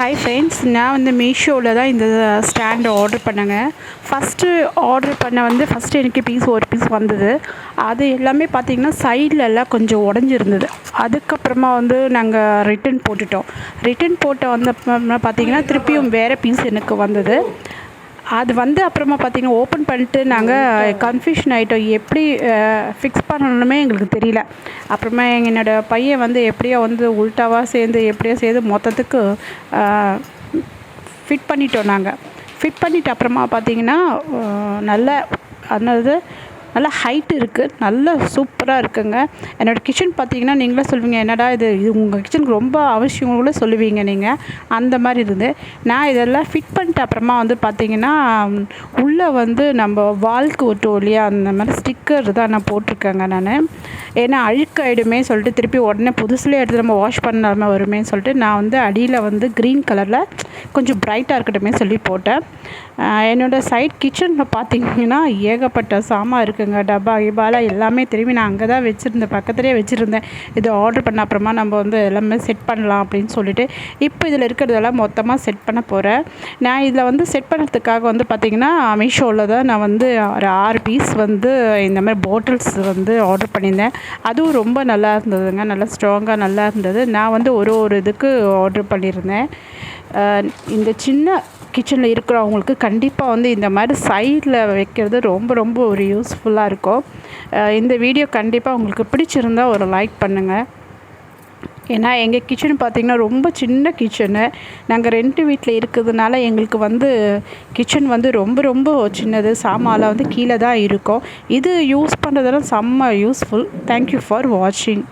Hi friends நான் வந்து மீஷோவில் தான் இந்த ஸ்டாண்டை ஆர்டர் பண்ணேங்க. ஃபஸ்ட்டு ஆர்டர் பண்ண வந்து ஃபஸ்ட்டு எனக்கு பீஸ் ஒரு பீஸ் வந்தது. அது எல்லாமே பார்த்திங்கன்னா சைடில் எல்லாம் கொஞ்சம் உடஞ்சிருந்தது. அதுக்கப்புறமா வந்து நாங்கள் ரிட்டன் போட்டுட்டோம். ரிட்டன் போட்ட வந்த பார்த்திங்கன்னா திருப்பியும் வேறு பீஸ் எனக்கு வந்தது. அது வந்து அப்புறமா பார்த்திங்கன்னா ஓப்பன் பண்ணிட்டு நாங்கள் கன்ஃபியூஷன் ஆகிட்டோம் எப்படி ஃபிக்ஸ் பண்ணணுமே எங்களுக்கு தெரியல. அப்புறமா என்னோடய பையன் வந்து எப்படியோ வந்து உல்ட்டாவாக சேர்ந்து எப்படியோ சேர்ந்து மொத்தத்துக்கு ஃபிட் பண்ணிட்டோம் நாங்கள் ஃபிட் பண்ணிவிட்டு அப்புறமா பார்த்திங்கன்னா நல்ல அதாவது நல்லா ஹைட் இருக்குது நல்ல சூப்பராக இருக்குங்க. என்னோடய கிச்சன் பார்த்தீங்கன்னா நீங்களே சொல்லுவீங்க என்னடா இது? இது உங்கள் கிச்சனுக்கு ரொம்ப அவசியம் கூட சொல்லுவீங்க நீங்கள் அந்த மாதிரி இருந்து. நான் இதெல்லாம் ஃபிட் பண்ணிட்ட அப்புறமா வந்து பார்த்தீங்கன்னா உள்ளே வந்து நம்ம வால்க்கு ஒட்டும் இல்லையா? அந்த மாதிரி ஸ்டிக்கர் தான் நான் போட்டிருக்கேங்க நான். ஏன்னா அழுக்காயிடுமே சொல்லிட்டு திருப்பி உடனே புதுசுலேயே எடுத்து நம்ம வாஷ் பண்ணாமல் வருமே சொல்லிட்டு நான் வந்து அடியில் வந்து க்ரீன் கலரில் கொஞ்சம் ப்ரைட்டாக இருக்கட்டுமே சொல்லி போட்டேன். என்னோடய சைட் கிச்சனில் பார்த்தீங்கன்னா ஏகப்பட்ட சாமான் இருக்குங்க. டப்பா இபாலா எல்லாமே திரும்பி நான் அங்கே தான் வச்சுருந்தேன் பக்கத்துலேயே வச்சுருந்தேன். இது ஆர்டர் பண்ண அப்புறமா நம்ம வந்து எல்லாமே செட் பண்ணலாம் அப்படின்னு சொல்லிட்டு இப்போ இதில் இருக்கிறதெல்லாம் மொத்தமாக செட் பண்ண போகிறேன் நான் இதில் வந்து செட் பண்ணுறதுக்காக வந்து பார்த்திங்கன்னா மீஷோவில் தான் நான் வந்து ஒரு ஆறு பீஸ் வந்து இந்த மாதிரி பாட்டில்ஸ் வந்து ஆர்டர் பண்ணியிருந்தேன். அதுவும் ரொம்ப நல்லா இருந்ததுங்க. நல்லா ஸ்ட்ராங்காக நல்லா இருந்தது. நான் வந்து ஒரு ஒரு இதுக்கு ஆர்டர் பண்ணியிருந்தேன். இந்த சின்ன கிச்சனில் இருக்கிறவங்களுக்கு கண்டிப்பாக வந்து இந்த மாதிரி சைடில் வைக்கிறது ரொம்ப ரொம்ப ஒரு யூஸ்ஃபுல்லாக இருக்கும். இந்த வீடியோ கண்டிப்பாக உங்களுக்கு பிடிச்சிருந்தா ஒரு லைக் பண்ணுங்கள் ஏன்னா எங்கள் கிச்சன் பார்த்திங்கன்னா ரொம்ப சின்ன கிச்சனு நாங்கள் ரெண்டு வீட்டில் இருக்கிறதுனால எங்களுக்கு வந்து கிச்சன் வந்து ரொம்ப ரொம்ப சின்னது. சாமான்லாம் வந்து கீழே தான் இருக்கும். இது யூஸ் பண்ணுறதெல்லாம் செம்ம யூஸ்ஃபுல் தேங்க்யூ ஃபார் வாட்சிங்